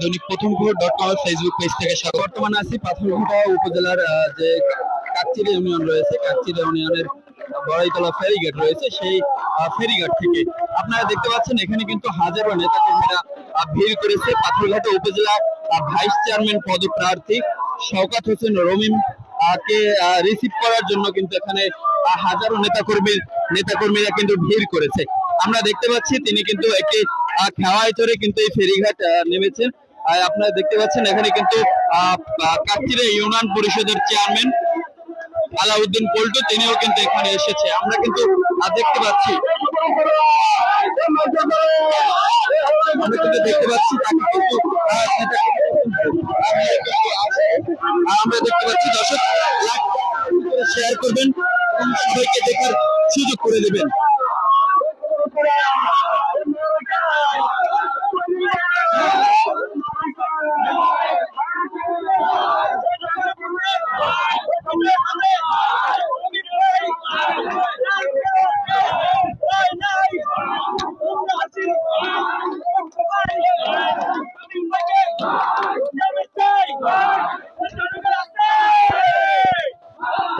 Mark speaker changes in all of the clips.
Speaker 1: দৈনিক dot com Facebook page থেকে বর্তমানে আছি উপজেলার যে ইউনিয়ন রয়েছে ইউনিয়নের বড়াইতলা ফেরিঘাট রয়েছে সেই ফেরিঘাট থেকে। আপনারা দেখতে পাচ্ছেন এখানে কিন্তু হাজারো নেতাকর্মীরা আহ, ভিড় করেছে পাথরঘাটা উপজেলা ভাইস চেয়ারম্যান পদপ্রার্থী শওকাত হোসেন রমিম কে রিসিভ করার জন্য কিন্তু এখানে হাজারো নেতাকর্মীর নেতাকর্মীরা কিন্তু ভিড় করেছে। আমরা দেখতে পাচ্ছি তিনি কিন্তু একটি খেওয়ায় চড়ে কিন্তু এই ফেরিঘাট আহ, নেমেছেন আর আপনারা দেখতে পাচ্ছেন এখানে কিন্তু কাকচিরে ইউনিয়ন পরিষদের চেয়ারম্যান আলাউদ্দিন পল্টু তিনিও কিন্তু এখানে এসেছে। আমরা কিন্তু দেখতে পাচ্ছি। আমরা দেখতে পাচ্ছি আমরা দেখতে পাচ্ছি দর্শক শেয়ার করবেন এবং সবাইকে দেখার সুযোগ করে দেবেন।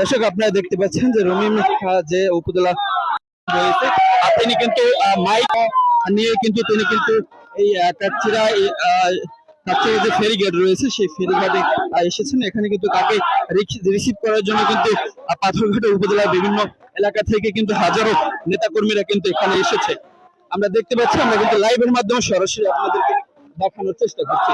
Speaker 1: দর্শক আপনারা দেখতে পাচ্ছেন যে রমিম যে উপজেলা রয়েছে তিনি কিন্তু মাইক নিয়ে কিন্তু তিনি কিন্তু এই আহ, কাকচিরা যে ফেরিঘাট রয়েছে সেই ফেরিঘাটে এসেছেন। এখানে কিন্তু তাকে রিসিভ করার জন্য কিন্তু পাথরঘাটা উপজেলার বিভিন্ন এলাকা থেকে কিন্তু হাজারো নেতাকর্মীরা কিন্তু এখানে এসেছে। আমরা দেখতে পাচ্ছি আমরা কিন্তু লাইভের মাধ্যমে সরাসরি আপনাদেরকে দেখানোর চেষ্টা করছি।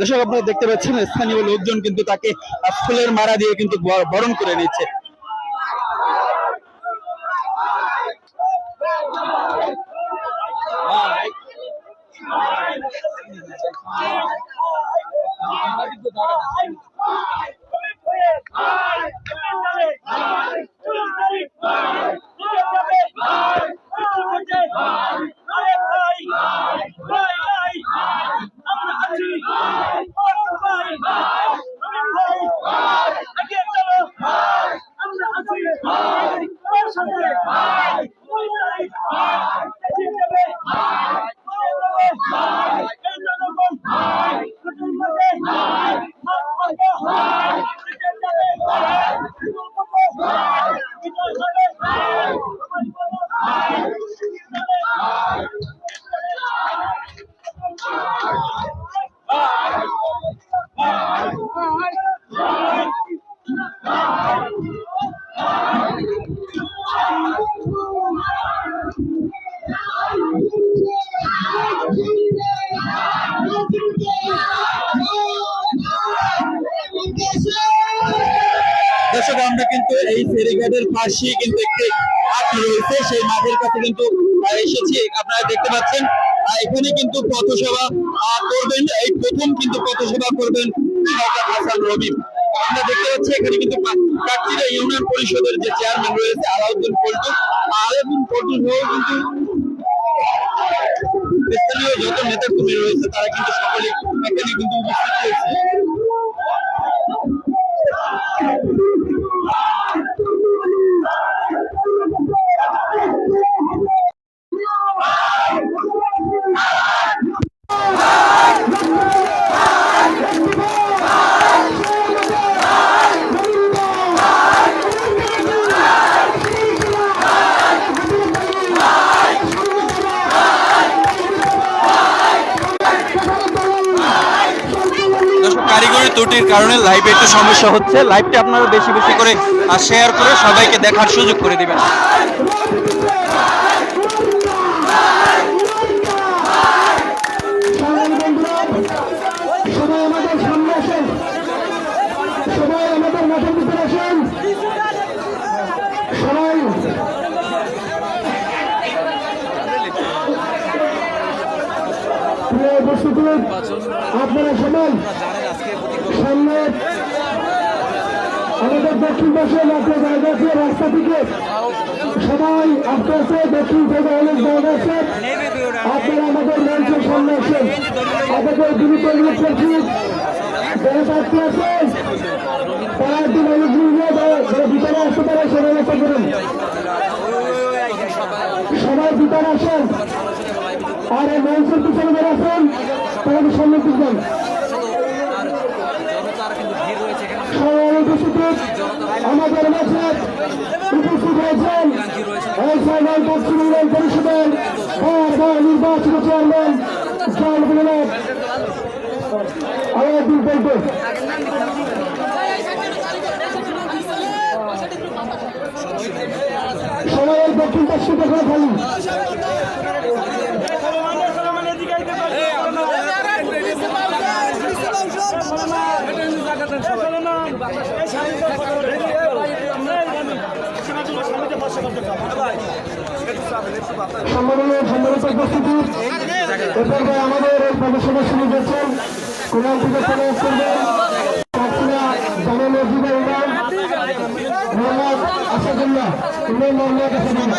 Speaker 1: দর্শক, আপনারা দেখতে পাচ্ছেন, স্থানীয় লোকজন কিন্তু তাকে ফুলের মারা দিয়ে কিন্তু বরণ করে নিচ্ছে। ভাই দর্শক, আমরা কিন্তু এই ফেরিঘাটের পাশেই কিন্তু একটি মাঠ রয়েছে। সেই মাঠের কাছে কিন্তু এসেছি। আপনারা দেখতে পাচ্ছেন এখানে কিন্তু পথসভা করবেন। এই প্রথম কিন্তু পথসভা করবেন হাসান রবিন আমরা দেখতে পাচ্ছি, এখানে কিন্তু কাকচিরা ইউনিয়ন পরিষদের যে চেয়ারম্যান রয়েছে, আলাউদ্দিন আলাউদ্দিন কিন্তু স্থানীয় যত নেতাকর্মী রয়েছে, তারা কিন্তু সকলে এখানে কিন্তু উপস্থিত হয়েছে দর্শক কারিগরি কারণে লাইভে একটু সমস্যা হচ্ছে। লাইভটা আপনারা বেশি বেশি করে শেয়ার করে সবাইকে দেখার সুযোগ করে দিবেন
Speaker 2: সবাই আমাদের সামনে আসেন সবাই আমাদের মাঠের ভিতরে আসেন সবাই প্রিয় উপস্থিতি আপনারা সবাই সামনে আমাদের দক্ষিণ পাশে রাস্তা জায়গা আছে রাস্তা থেকে। সবাই আস্তে আস্তে দক্ষিণ থেকে অনেক জায়গা আছে। আপনারা আমাদের মঞ্চের সামনে আসেন। আমাদের দ্রুত করছি। যারা প্রার্থী আছেন, তারা একটু মানুষ নিয়ে যারা ভিতরে আসতে পারে সে ব্যবস্থা করুন। সবাই ভিতরে আসেন। পিছনে যারা আছেন তারা সামনে পিছবেন সবাই উপস্থিত আমাদের মাঝে উপস্থিত হয়েছেন সাইবার পশ্চিম ইউনিয়ন পরিষদের বারবার নির্বাচিত চেয়ারম্যান আলাউদ্দিন পল্টু সবাই দক্ষিণ পাশে দেখে খালি সম্মেলনের সম্মানিত উপস্থিতি এরপরে আমাদের এই প্রদর্শনী শুরু করছেন কুমার থেকে চলে করবেন মোহাম্মদ আসাদুল্লাহ ইমাম মোহাম্মদ আসাদুল্লাহ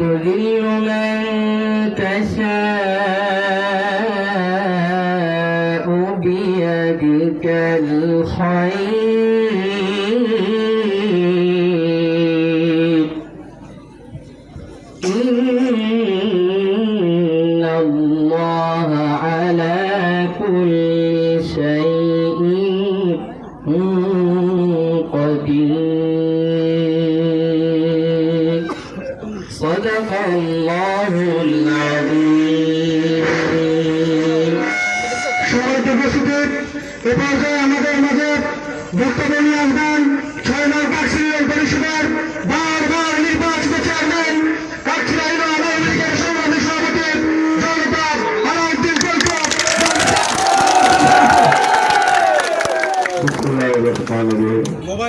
Speaker 3: وتذل من تشاء بيدك الخير.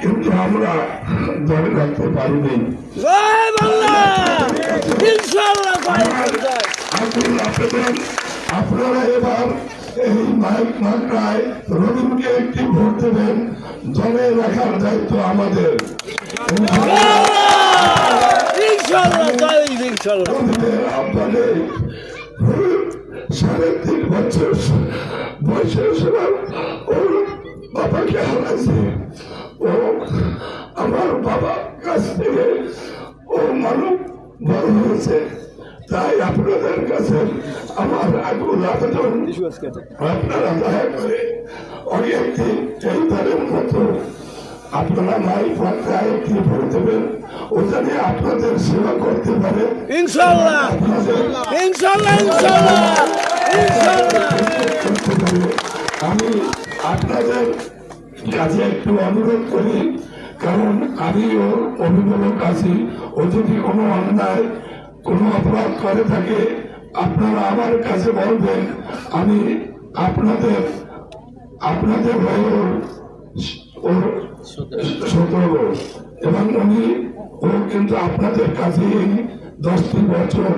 Speaker 4: কিন্তু আমরা ধরে রাখতে পারিনি। আপনারা এবার এই মাইক মাত্রায় রবীন্দ্রকে একটি ভোট দেবেন। ধরে রাখার দায়িত্ব আমাদের। আপনাদের সাড়ে তিন বছর বয়সের সময় বাবাকে হারাইছে। ও আমার বাবার কাছ থেকে ও মানব বড় হয়েছে। তাই আপনাদের কাছে আমার আগুন আবেদন। আপনারা দয়া করে ওই একটি এই তারের মতো আপনারা মাই পাত্রায় একটি ভোট দেবেন। ও জানে আপনাদের সেবা করতে পারে।
Speaker 5: ইনশাল্লাহ। ইনশাল্লাহ ইনশাল্লাহ।
Speaker 4: আপনাদের কাছে একটু অনুরোধ করি, কারণ আমিও অভিভাবক আছি ও যদি কোনো অন্যায়, কোনো অপরাধ করে থাকে, আপনারা আমার কাছে বলবেন, আমি আপনাদের আপনাদের হয়ে ওর ওর সতর্ক এবং উনি, ও কিন্তু আপনাদের কাছে দশটি বছর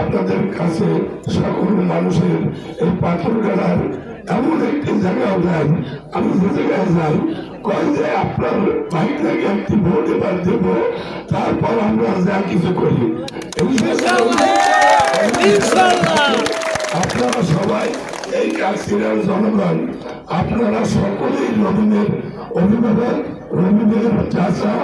Speaker 4: আপনাদের কাছে সকল মানুষের এই পাথর গাড়ার এমন একটি জায়গাও নাই আমি যে জায়গায় যাই কয় যে আপনার ভাইটাকে একটি ভোট এবার দেব তারপর আমরা যা কিছু করি। আপনারা সবাই এই কাশ্মীরের জনগণ আপনারা সকলেই রবীন্দ্রের অভিভাবক রবীন্দ্রের চাচা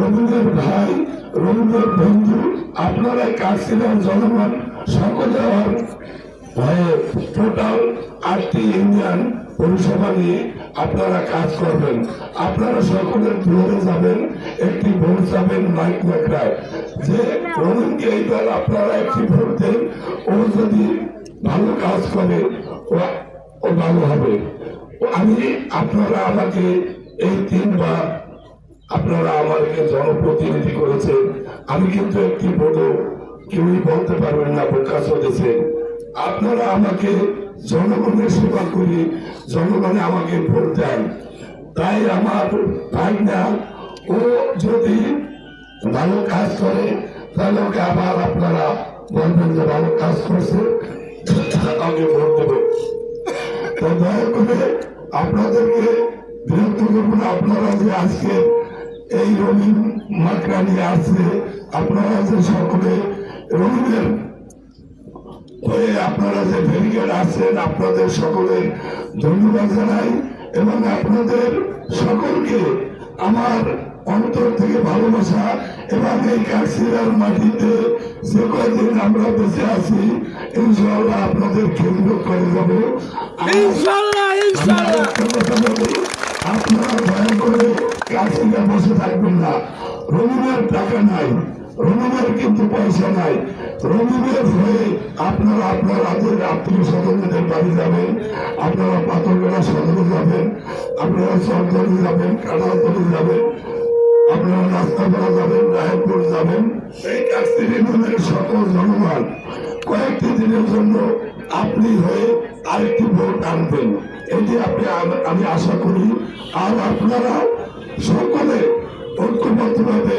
Speaker 4: রবীন্দ্রের ভাই রবীন্দ্রের বন্ধু আপনারা কাশ্মীরের জনগণ সকলে হয়ে টোটাল আটটি ইউনিয়ন পরিষেবা নিয়ে আপনারা কাজ করবেন। আপনারা সকলের ফ্লোরে যাবেন, একটি ভোট যাবেন মাইক লেখায় যে রবীন্দ্রকে এইবার আপনারা একটি ভোট দেন, ও যদি ভালো কাজ করে, ও- ও ভালো হবে। আমি, আপনারা আমাকে এই তিনবার আপনারা আমাকে জনপ্রতিনিধি করেছেন। আমি কিন্তু একটি বড় কেউই বলতে পারবেন না প্রকাশ হয়েছে আপনারা আমাকে জনগণের সেবা করি, জনগণে আমাকে ভোট দেন। তাই আমার না ও যদি ভালো কাজ করে, তাহলে ওকে আবার আপনারা বলবেন যে ভালো কাজ করছে আমাকে ভোট দেবে। তো দয়া করে আপনাদেরকে বিরক্ত করব না, আপনারা যে আজকে এই রঙিন মাকড়া নিয়ে আসছে, আপনারা যে সকলে রঙিনের আপনারা যে ব্যারিকেড আছেন আপনাদের সকলের ধন্যবাদ জানাই এবং আপনাদের সকলকে আমার অন্তর থেকে ভালোবাসা এবং এই কাশিরার মাটিতে যে কয়দিন আমরা বেঁচে আছি ইনশাআল্লাহ আপনাদের কেন্দ্র করে যাব।
Speaker 5: ইনশাল্লাহ ইনশাল্লাহ
Speaker 4: আপনারা দয়া করে কাছিরা বসে থাকবেন না। রবিবার টাকা নাই। রবিবার কিন্তু পয়সা নাই। রবিবার হয়ে আপনারা আপনার হাতের আত্মীয় স্বজনদের বাড়ি যাবেন, আপনারা পাথরগড়া সদরে যাবেন, আপনারা সরকারি যাবেন কানালতলি যাবেন আপনি হয়ে আরেকটি ভোট আনবেন। এটি আপনি আমি আশা করি। আর আপনারা সকলে ঐক্যবদ্ধভাবে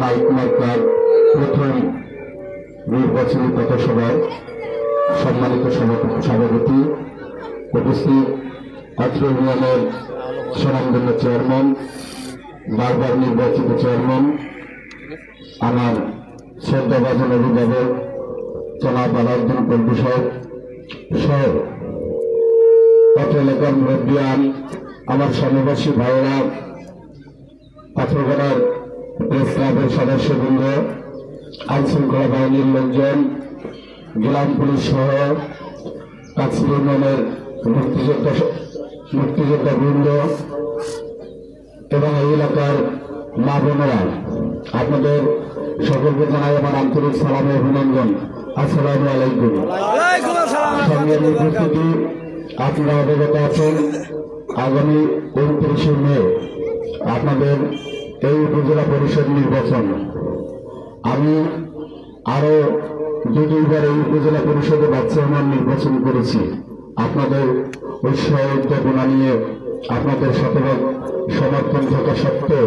Speaker 6: মাইক মার্কার প্রথম নির্বাচনী পথসভায় সম্মানিত সভাপতি উপস্থিত অত্র ইউনিয়নের স্বনামধন্য চেয়ারম্যান, বারবার নির্বাচিত চেয়ারম্যান, আমার শ্রদ্ধাভাজন অভিভাবক জনাব আলাউদ্দিন পল্টু সাহেব সহ অত্র এলাকার মুরব্বিয়ান আমার সমবাসী ভাইয়েরা পাথরগড়ার প্রেস ক্লাবের সদস্যবৃন্দ আইন শৃঙ্খলা বাহিনীর লোকজন গোলাম পুলিশ সহ ইউনিয়নের মুক্তিযোদ্ধা মুক্তিযোদ্ধা বৃন্দ এবং এই এলাকার মা বোনেরা, আপনাদের সকলকে জানাই আমার আন্তরিক সালাম অভিনন্দন। আসসালামু আলাইকুম। সঙ্গে উপস্থিতি, আপনারা অবগত আছেন, আগামী উনত্রিশে মে আপনাদের এই উপজেলা পরিষদ নির্বাচন। আমি আরও দু দুইবার এই উপজেলা পরিষদে বাচ্চামান নির্বাচন করেছি, আপনাদের উৎসাহ উদ্যাপনা নিয়ে আপনাদের শতভাগ সমর্থন থাকা সত্ত্বেও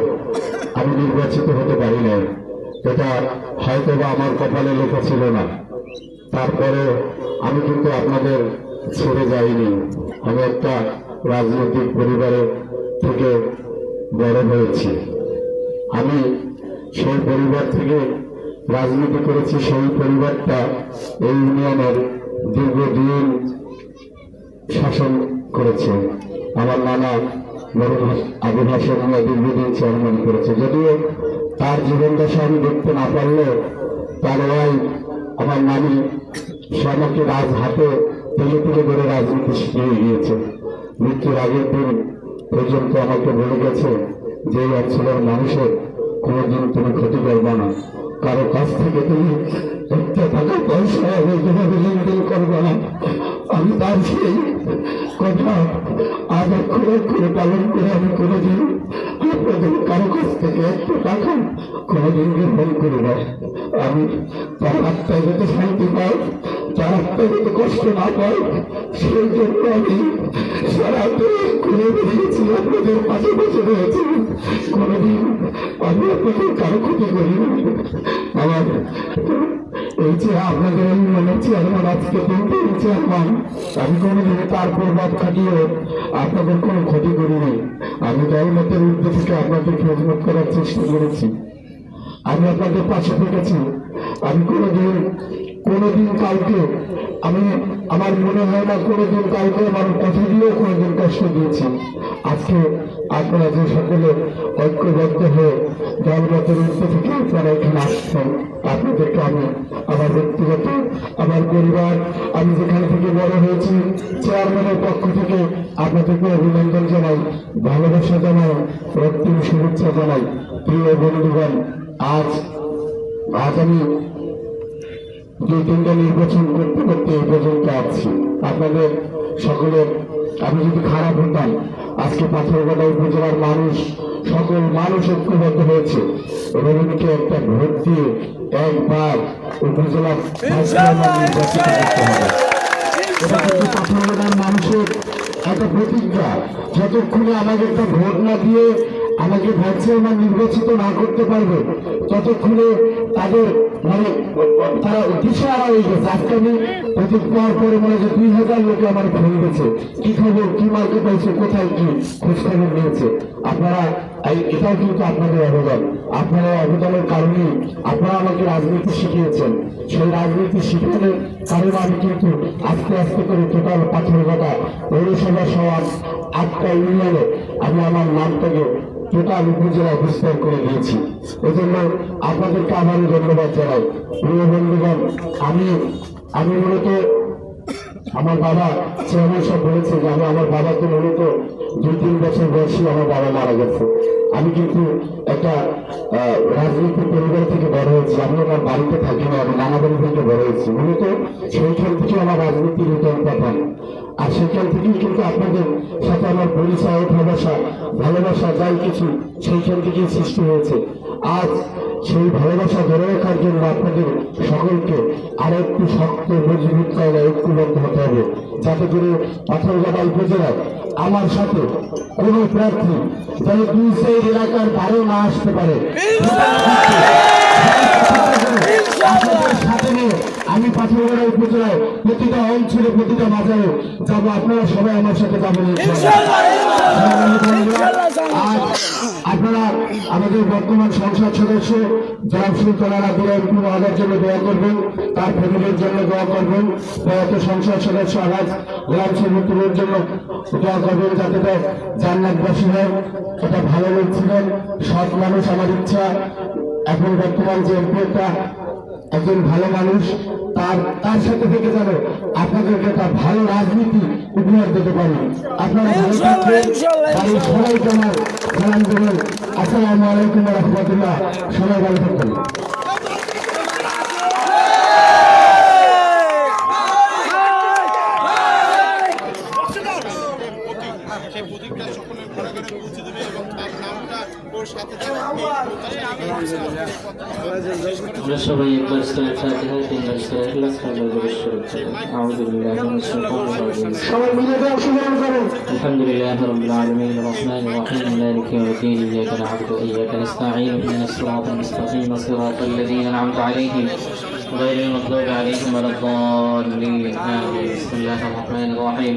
Speaker 6: আমি নির্বাচিত হতে পারি নাই। এটা হয়তো বা আমার কপালে লেখা ছিল না। তারপরে আমি কিন্তু আপনাদের ছেড়ে যাইনি। আমি একটা রাজনৈতিক পরিবারে থেকে বড় হয়েছি। আমি সেই পরিবার থেকে রাজনীতি করেছি, সেই পরিবারটা এই ইউনিয়নের দীর্ঘদিন শাসন করেছে। আমার নানা আবু ভাষণ আমরা দীর্ঘদিন চেয়ারম্যান করেছে। যদিও তার জীবনদশা আমি দেখতে না পারলেও তার ওয়াই আমার নানি, সে আমাকে রাজ হাতে তুলে তুলে ধরে রাজনীতি শিখিয়ে গিয়েছে মৃত্যুর আগের দিন পর্যন্ত আমাকে বলে গেছে যে অঞ্চলের মানুষের কোনোদিন তুমি ক্ষতি করবে না। কারও কাছ থেকে তুমি পয়সা লেনদেন করবে না। আমি তার সেই কথা আজ করে পালন করে আমি কারও কাছ থেকে একটা টাকা কোনোদিন আমি তার আত্মায় যাতে শান্তি পাই, তার আত্মায় যাতে কষ্ট না পাই, সেই জন্য আমি সারা দেশ ঘুরে বেরিয়েছি আপনাদের পাশে বসে রয়েছি। কোনোদিন আমি আপনাদের কারও ক্ষতি করিনি আমার এই যে আপনাদের এই মনে চেয়ারম্যান আজকে তিনটে চেয়ারম্যান আমি কোনোদিন তার প্রভাব খাটিয়ে আপনাদের কোনো ক্ষতি করিনি আমি দলমতের থেকে আপনাদের খেজমত করার চেষ্টা করেছি আমি আপনাদের পাশে থেকেছি আমি কোনোদিন কোনোদিন কাউকে, আমি আমার মনে হয় না কোনোদিন কাউকে আমার কথা দিয়েও কোনোদিন কষ্ট দিয়েছি। আজকে আপনারা যে সকলে ঐক্যবদ্ধ হয়ে দলগতের ঊর্ধ্ব থেকে আপনারা এখানে আসছেন, আপনাদেরকে আমি আমার ব্যক্তিগত, আমার পরিবার, আমি যেখানে থেকে বড় হয়েছি, চেয়ারম্যানের পক্ষ থেকে আপনাদেরকে অভিনন্দন জানাই, ভালোবাসা জানাই, রক্তিম শুভেচ্ছা জানাই। প্রিয় বন্ধুগণ, আজ আজ আমি দুই তিনটা নির্বাচন করতে করতে এই পর্যন্ত আসছি। আপনাদের সকলের, আমি যদি খারাপ হতাম আজকে পাথরঘাটা উপজেলার মানুষ, সকল মানুষ ঐক্যবদ্ধ হয়েছে। রবীন্দ্রকে একটা ভোট দিয়ে একবার উপজেলা নির্বাচিত এটা মানুষের একটা প্রতিজ্ঞা। যতক্ষণে একটা ভোট না দিয়ে আমাকে ভাইস চেয়ারম্যান নির্বাচিত না করতে পারবে। ততক্ষণে তাদের মানে তারা দিশাহারা হয়ে গেছে। আজকে আমি প্রতিজ্ঞা পরে মনে হয় দুই হাজার লোকে আমার ফোন গেছে কি খবর, কি মার্কে পাইছে কোথায় কি খোঁজ খবর নিয়েছে? আপনারা এটাও কিন্তু আপনাদের অবদান। আপনারা অবদানের কারণে আপনারা আমাকে রাজনীতি শিখিয়েছেন। সেই রাজনীতি শিখানোর কারণে আমি কিন্তু আস্তে আস্তে করে টোটাল পাথরঘাটা পৌরসভা সহ আটটা ইউনিয়নে আমি আমার নামটাকে টোটাল উপজেলা বিস্তার করে দিয়েছি এজন্য আপনাদেরকে আবারও ধন্যবাদ জানাই। প্রিয় বন্ধুগণ, আমি আমি মূলত আমার বাবা চেয়ারম্যান সব বলেছে যে আমি আমার বাবাকে মূলত দুই তিন বছর বয়সী আমার বাবা মারা গেছে। আমি কিন্তু একটা রাজনৈতিক পরিবার থেকে বড় হয়েছি। আমি আমার বাড়িতে থাকি না, আমি নানা বাড়ি থেকে বড় হয়েছি। মূলত সেইখান থেকে আমার রাজনীতির পাঠান আর সেখান থেকেই কিন্তু আপনাদের সাথে আমার পরিচয়, ভালোবাসা ভালোবাসা যাই কিছু, সেইখান থেকেই সৃষ্টি হয়েছে। আজ সেই ভালোবাসা ধরে রাখার জন্য আপনাদের সকলকে আরও একটু শক্ত, মজবুত করে ঐক্যবদ্ধ হতে হবে। যাতে করে পাথরঘাটা উপজেলায় আমার সাথে কোনো প্রার্থী যেন দুই সাইড এলাকার ধারে না আসতে পারে। আমি পাথরঘাটা উপজেলায় প্রতিটা অঞ্চলে প্রতিটা বাজারে যাব আপনারা সবাই আমার সাথে যাবেন আপনারা আমাদের বর্তমান সংসদ সদস্য জনাব সুলতানা বিরামপুর আগার জন্য দোয়া করবেন তার ফ্যামিলির জন্য দোয়া করবেন প্রয়াত সংসদ সদস্য আগাজ গোলাম সমিতির জন্য দোয়া করবেন যাতে তার জান্নাতবাসী হয় এটা ভালো লোক ছিলেন সৎ মানুষ আমার ইচ্ছা এখন বর্তমান যে এমপিটা একজন ভালো মানুষ তার তার সাথে থেকে যেন আপনাদেরকে একটা ভালো রাজনীতি উপহার দিতে পারি। আপনারা ভালো থাকবেন বাড়ির সবাইকে আমার সালাম দেবেন আসসালামু আলাইকুম রহমতুল্লাহ। সবাই ভালো থাকবেন।
Speaker 7: আমরা সবাই একবার স্তরে ফাতিহা তিনবার স্তরে ইখলাস কামনা করে শুরু করি আউযু বিল্লাহি মিনাশ শাইতানির রাজিম
Speaker 2: সবাই মিলে দিয়ে অংশগ্রহণ করুন
Speaker 7: الحمد لله رب العالمين الرحمن الرحيم مالك يوم الدين اياك نعبد واياك نستعين اهدنا الصراط المستقيم صراط الذين انعمت عليهم غير المغضوب عليهم ولا الضالين آمين بسم الله الرحمن الرحيم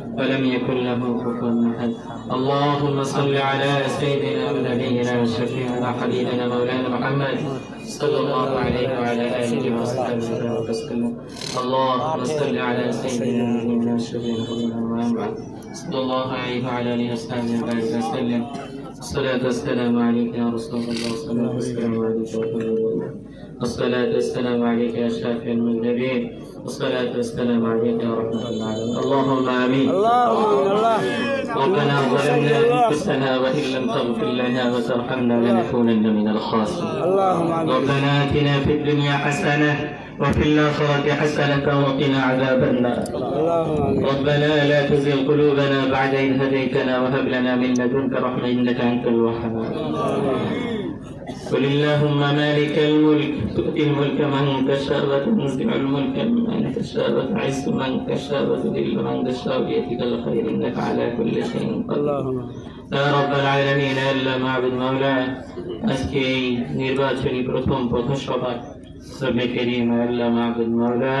Speaker 7: ولم يكن له كفوا أحد. اللهم صل على سيدنا ونبينا وشفيعنا حبيبنا مولانا محمد صلى الله عليه وعلى آله وصحبه وسلم. اللهم صل على سيدنا ونبينا وشفيعنا حبيبنا محمد صلى الله عليه وعلى آله وصحبه وسلم. الصلاة والسلام عليك يا رسول الله والصلاة والسلام عليك يا رسول الله والصلاة والسلام عليك يا شافع المذنبين والصلاة والسلام عليك يا رحمة العالمين. اللهم آمين. ربنا ظلمنا أنفسنا وإن لم تغفر لنا وترحمنا لنكونن من الخاسرين. ربنا آتنا في الدنيا حسنة وفي الآخرة حسنة وقنا عذاب النار ربنا لا تزغ قلوبنا بعد إذ هديتنا وهب لنا من لدنك رحمة إنك أنت الوهاب قل اللهم مالك الملك تؤتي الملك من تشاء وتنزع الملك ممن تشاء وتعز من تشاء وتذل من تشاء بيدك الخير انك على كل شيء قدير يا رب العالمين আল্লাহ মাহবুদ মাওলা আজকে এই নির্বাচনী প্রথম পথসভা রব্বে করিম আল্লাহ মাহবুদ মাওলা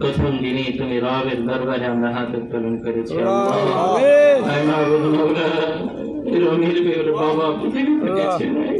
Speaker 7: প্রথম দিনই তুমি রবের দরবারে আমরা হাত উত্তোলন করেছি আল্লাহ আয় মাহবুদ মাওলা রমির বের বাবা পৃথিবী থেকে ছিলেন রব্বে করিম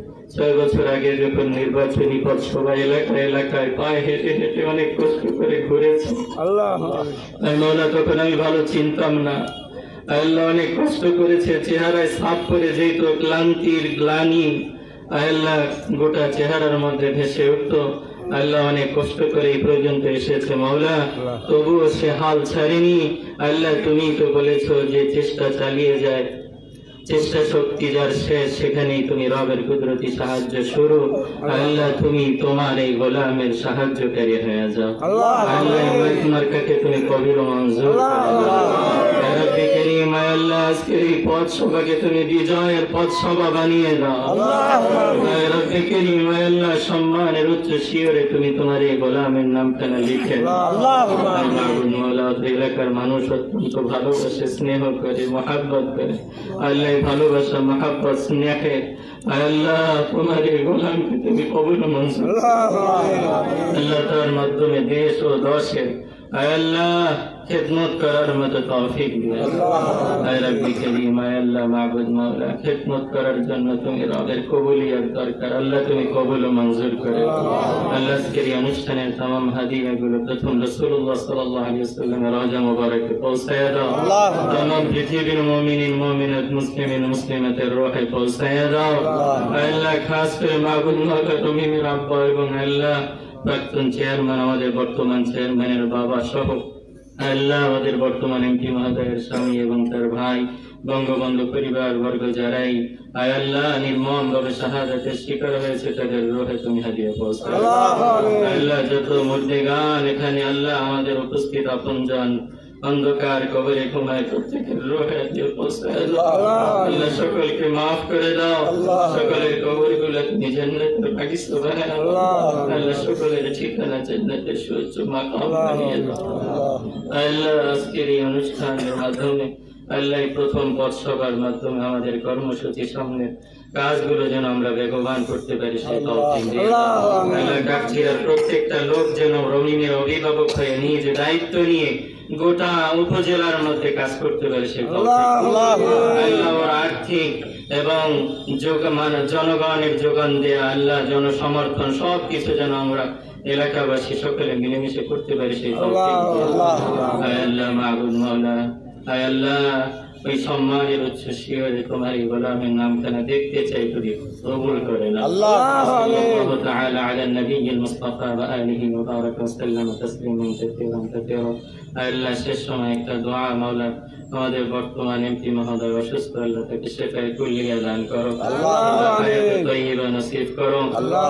Speaker 7: ছয় বছর আগে যখন নির্বাচনী পথ সবাই এলাকায় এলাকায় পায়ে হেঁটে হেঁটে অনেক কষ্ট করে ঘুরেছি তাই মৌলা তখন আমি ভালো চিনতাম না। আল্লাহ অনেক কষ্ট করেছে চেহারায় সাফ করে যেত ক্লান্তির গ্লানি আল্লাহ গোটা চেহারার মধ্যে ভেসে উঠত। আল্লাহ অনেক কষ্ট করে এই পর্যন্ত এসেছে মাওলা তবুও সে হাল ছাড়েনি। আল্লাহ তুমি তো বলেছ যে চেষ্টা চালিয়ে যায়। চেষ্টা শক্তি যার শেষ সেখানেই তুমি রবের কুদরতি সাহায্য শুরু। আল্লাহ তুমি তোমার এই গোলামের সাহায্যকারী হয়ে যাও। আল্লাহ তোমার কাছে তুমি কবির মঞ্জুর। করে দাও। রাব্বি কারীম, আয় আল্লাহ আজকের এই পথ সভাকে তুমি বিজয়ের পথ সভা বানিয়ে দাও। আয় রাব্বি কারীম, আয় আল্লাহ সম্মানের উচ্চ শিয়রে তুমি তোমার এই গোলামের নামখানা লিখে এলাকার মানুষ অত্যন্ত ভালোবাসে স্নেহ করে মহাব্বত করে। আল্লাহ ভালোবাসা মহাব্বত স্নেহে। আল্লাহ তোমার এই গোলামকে তুমি কবুল মঞ্জুর আল্লাহ তার মাধ্যমে দেশ ও দশের। আয় আল্লাহ খেদমত করার মতো তৌফিক দিয়ে আয় রব্বি করিম আল্লাহ মাহবুদ মাওলা খেদমত করার জন্য তুমি রবের কবুলিয়াত দরকার আল্লাহ তুমি কবুল মঞ্জুর করে আল্লাহ আজকের অনুষ্ঠানের তামাম হাদিয়াগুলো প্রথম রাসূলুল্লাহ সাল্লাল্লাহু আলাইহি ওয়াসাল্লামের রওজা মুবারকে পৌঁছায় দাও তামাম পৃথিবীর মুমিনিন মুমিনাত মুসলিমিন মুসলিমাতের রূহে পৌঁছায় দাও আল্লাহ খাস করে মাহবুদ মাওলা তুমি মেরা এবং আল্লাহ প্রাক্তন চেয়ারম্যান আমাদের বর্তমান চেয়ারম্যানের বাবা সহ আল্লাহ আমাদের বর্তমান এমপি মহোদয়ের স্বামী এবং তার ভাই বঙ্গবন্ধু পরিবার বর্গ যারাই আয় আল্লাহ নির্মম ভাবে শাহাদাতের শিকার হয়েছে তাদের রোহে তুমি হারিয়ে পৌঁছাও আল্লাহ যত মধ্যে গান এখানে আল্লাহ আমাদের উপস্থিত আপনজন অন্ধকার কবরে ঘুমায় প্রত্যেকের রোহে হাদিয়ে পৌঁছায় আল্লাহ। সকলকে মাফ করে দাও। সকলের কবরগুলো তুমি জান্নাতের বাগিচা বানায় আল্লাহ। সকলের ঠিকানা জান্নাতের সুউচ্চ মাকাম বানিয়ে দাও। আল্লাহ আজকের এই অনুষ্ঠানের মাধ্যমে আল্লাহ প্রথম পথ সভার মাধ্যমে আমাদের কর্মসূচি সামনে কাজগুলো যেন আমরা বেগবান করতে পারি সেই দিয়ে কাকচিরার প্রত্যেকটা লোক যেন রঙিনের অভিভাবক হয়ে নিজ দায়িত্ব নিয়ে গোটা উপজেলার মধ্যে কাজ করতে পারে সে আর্থিক এবং যোগ- মানে জনগণের যোগান দেয়া আল্লাহ জনসমর্থন সব কিছু যেন আমরা এলাকাবাসী সকলে মিলেমিশে করতে পারি সেই আল্লাহ আয় আল্লাহ ওই সম্মানের উচ্চ শিহরে তোমার এই গোলামের নামখানা দেখতে চাই তুমি কবুল করে না
Speaker 5: আল্লাহ
Speaker 7: الله تعالى على النبي المصطفى وآله وبارك وسلم تسليما كثيرا كثيرا আল্লাহ শেষ সময় একটা দোয়া মাওলা আমাদের বর্তমান এমপি মহোদয় অসুস্থ আল্লাহ তাকে শেফায় কুলিয়া দান করো আল্লাহ তৈবা নসিব করো আল্লাহ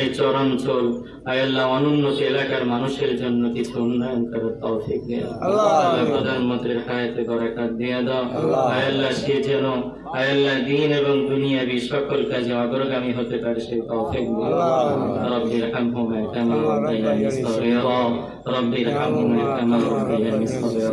Speaker 7: এই চরাঞ্চল আয় আল্লাহ অনুন্নত এলাকার মানুষের জন্য কিছু অগ্রগামী হতে পারে সেই তৌফিক রব্বির রব্বির হামহুমা কামা রাব্বায়ানি সগীরা।